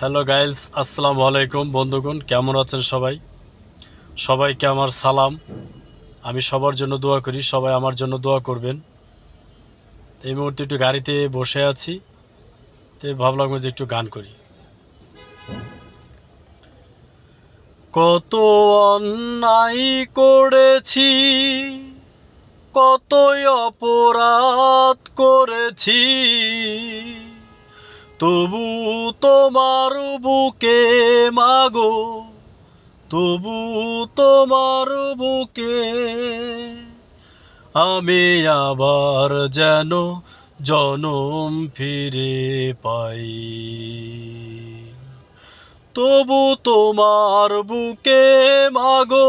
Hello guys আসসালামু আলাইকুম বন্ধুগণ, কেমন আছেন সবাই? সবাইকে আমার সালাম। আমি সবার জন্য দোয়া করি, সবাই আমার জন্য দোয়া করবেন। এই মুহূর্তে একটু গাড়িতে বসে আছি, তো ভাবলাম যে একটু গান করি। কত অন্যায় করেছি, কতই অপরাধ করেছি তবু তোমার বুকে মাগো, তবু তোমার বুকে আমি আবার যেন জনম ফিরে পাই। তবু তোমার বুকে মাগো,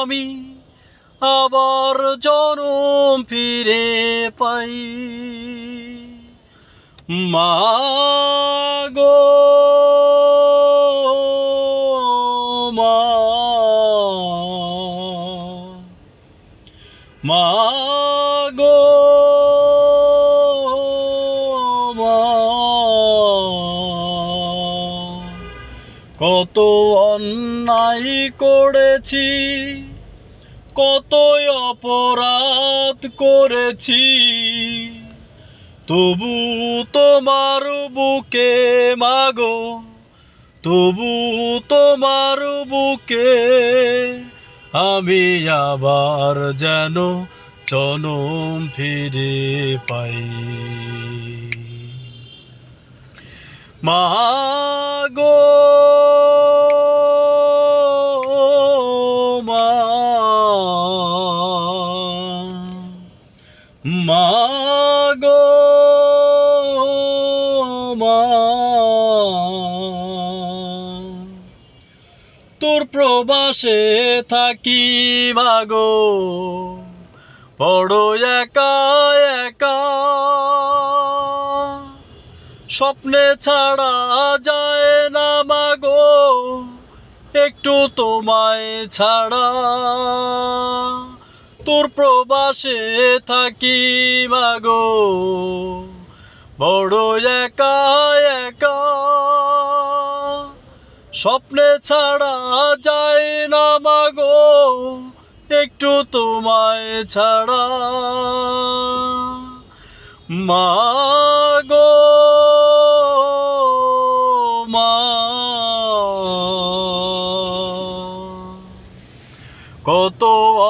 আমি আবার জনম ফিরে পাই। মাগো মা। মাগো মা। কত অন্যায় করেছি কতই অপরাধ করেছি। তবু তোমার বুকে মাগো, তবু তোমার বুকে আমি আবার যেন জনম ফিরে পাই। মাগো, মা, মাগো তোর প্রবাসে থাকি মাগো। বড় একা একা। স্বপ্নে ছাড়া যায় না মাগো। একটু তোমায় ছাড়া। তোর প্রবাসে থাকি মাগো। বড় একা একা। স্বপ্নে ছাড়া যায় না মাগো, একটু তোমায় ছাড়া। মাগো, মা। কত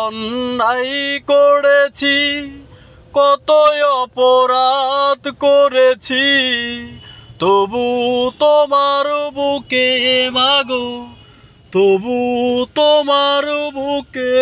অন্যায় করেছি কত অপরাধ করেছি তবু তোমার বুকে মাগো তবু তোমার বুকে